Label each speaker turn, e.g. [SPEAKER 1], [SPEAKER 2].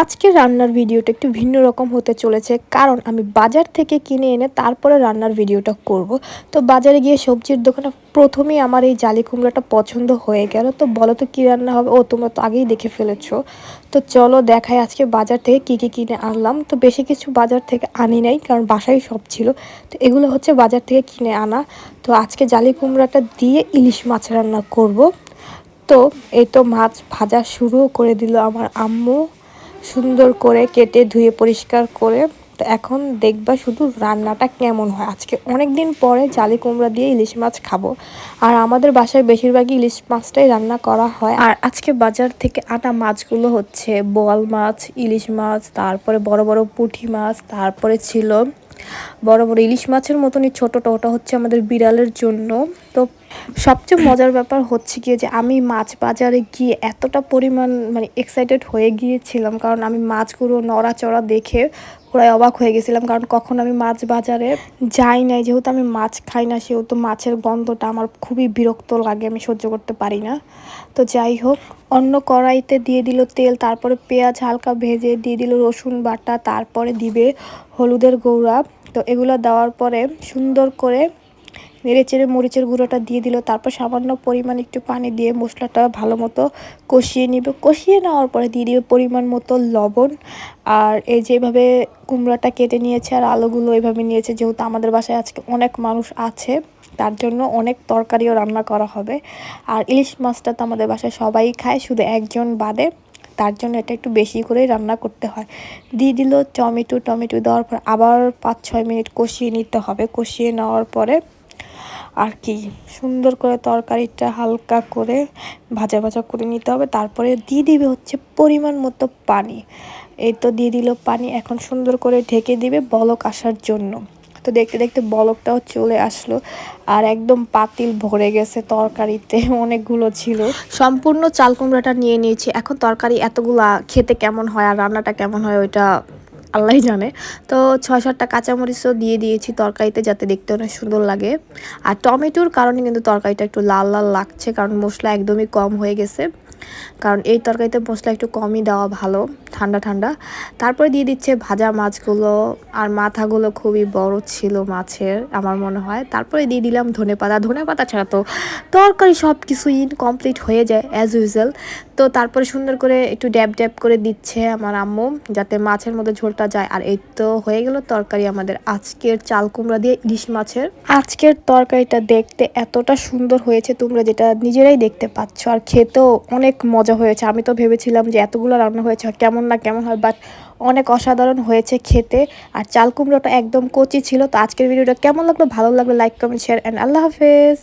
[SPEAKER 1] আজকে রান্নার ভিডিওটা একটু ভিন্ন রকম হতে চলেছে, কারণ আমি বাজার থেকে কিনে এনে তারপরে রান্নার ভিডিওটা করব। তো বাজারে গিয়ে সবজির দোকানে প্রথমেই আমার এই জালি কুমড়াটা পছন্দ হয়ে গেল। তো বলো তো কী রান্না হবে? ও, তোমরা তো আগেই দেখে ফেলেছ। তো চলো দেখাই আজকে বাজার থেকে কী কী কিনে আনলাম। তো বেশি কিছু বাজার থেকে আনি নাই, কারণ বাসায় সব ছিল। তো এগুলো হচ্ছে বাজার থেকে কিনে আনা। তো আজকে জালি কুমড়াটা দিয়ে ইলিশ মাছ রান্না করব। তো এই তো মাছ ভাজা শুরু করে দিল আমার আম্মু। সুন্দর করে কেটে ধুয়ে পরিষ্কার করে, তো এখন দেখবা শুধু রান্নাটা কেমন হয়। আজকে অনেক দিন পরে জালি কুমড়া দিয়ে ইলিশ মাছ খাব। আর আমাদের বাসায় বেশিরভাগই ইলিশ মাছটাই রান্না করা হয়। আর আজকে বাজার থেকে আটা মাছগুলো হচ্ছে বোয়াল মাছ, ইলিশ মাছ, তারপরে বড় বড় পুঁটি মাছ, তারপরে ছিল বড় বড় ইলিশ মাছের মতনই ছোটোটা, ওটা হচ্ছে আমাদের বিড়ালের জন্য। তো সবচেয়ে মজার ব্যাপার হচ্ছে গিয়ে যে আমি মাছ বাজারে গিয়ে এতটা পরিমাণ মানে এক্সাইটেড হয়ে গিয়েছিলাম, কারণ আমি মাছগুলো নড়াচড়া দেখে পুরাই অবাক হয়ে গেছিলাম, কারণ কখন আমি মাছ বাজারে যাই নাই। যেহেতু আমি মাছ খাই না, সেহেতু মাছের গন্ধটা আমার খুবই বিরক্ত লাগে, আমি সহ্য করতে পারি না। তো যাই হোক, অন্য কড়াইতে দিয়ে দিল তেল, তারপরে পেঁয়াজ হালকা ভেজে দিয়ে দিল রসুন বাটা, তারপরে দিবে হলুদের গৌড়া। তো এগুলো দেওয়ার পরে সুন্দর করে নেড়ে চেড়ে মরিচের গুঁড়োটা দিয়ে দিল। তারপর সামান্য পরিমাণ একটু পানি দিয়ে মশলাটা ভালো মতো কষিয়ে নিবে। কষিয়ে নেওয়ার পরে দিয়ে দিবে পরিমাণ মতো লবণ। আর এই যেভাবে কুমড়াটা কেটে নিয়েছে আর আলুগুলো এভাবে নিয়েছে, যেহেতু আমাদের বাসায় আজকে অনেক মানুষ আছে, তার জন্য অনেক তরকারিও রান্না করা হবে। আর ইলিশ মাছটা তো আমাদের বাসায় সবাই খায়, শুধু একজন বাদে। তার জন্য এটা একটু বেশি করেই রান্না করতে হয়। দিয়ে দিল টমেটো টমেটো দেওয়ার পর আবার পাঁচ ছয় মিনিট কষিয়ে নিতে হবে। কষিয়ে নেওয়ার পরে আর কি, সুন্দর করে তরকারিটা হালকা করে ভাজা ভাজা করে নিতে হবে। তারপরে দিয়ে দিবে হচ্ছে পরিমাণ মতো পানি। এই তো দিয়ে দিল পানি, এখন সুন্দর করে ঢেকে দিবে বলক আসার জন্য। তো দেখতে দেখতে বলকটাও চলে আসলো আর একদম পাতিল ভরে গেছে তরকারিতে, অনেকগুলো ছিল। সম্পূর্ণ চাল কুমড়াটা নিয়ে নিয়েছি। এখন তরকারি এতগুলা খেতে কেমন হয় আর রান্নাটা কেমন হয় ওইটা আল্লাহ জানে। তো ছয় সাতটা কাঁচামরিচও দিয়ে দিয়েছি তরকারিতে যাতে দেখতে অনেক সুন্দর লাগে। আর টমেটোর কারণে কিন্তু তরকারিটা একটু লাল লাল লাগছে কারণ মশলা একদমই কম হয়ে গেছে। কারণ এই তরকারিতে মশলা একটু কমই দেওয়া ভালো, ঠান্ডা ঠান্ডা। তারপরে দিয়ে দিচ্ছে ভাজা মাছগুলো আর মাথাগুলো খুবই বড় ছিল মাছের, আমার মনে হয়। তারপরে দিয়ে দিলাম ধনে পাতা। ধনে পাতা ছাড়া তো তরকারি সব কিছুই ইনকমপ্লিট হয়ে যায় অ্যাজ ইউজুয়াল তো তারপরে সুন্দর করে একটু ড্যাব ড্যাব করে দিচ্ছে আমার আম্মু, যাতে মাছের মধ্যে ঝোলটা যায়। আর এই তো হয়ে গেল তরকারি আমাদের আজকের চাল কুমড়া দিয়ে ইলিশ মাছের। আজকের তরকারিটা দেখতে এতটা সুন্দর হয়েছে তোমরা যেটা নিজেরাই দেখতে পাচ্ছ। আর খেতেও অনেক মজা হয়েছে। আমি তো ভেবেছিলাম যে এতগুলো রান্না হয়েছে, কেমন না কেমন হয় বাট অনেক অসাধারণ হয়েছে খেতে। আর চাল কুমড়োটা একদম কচি ছিল, তো আজকের ভিডিওটা কেমন লাগল? ভালো লাগল লাইক কমেন্ট শেয়ার অ্যান্ড আল্লাহ হাফেজ।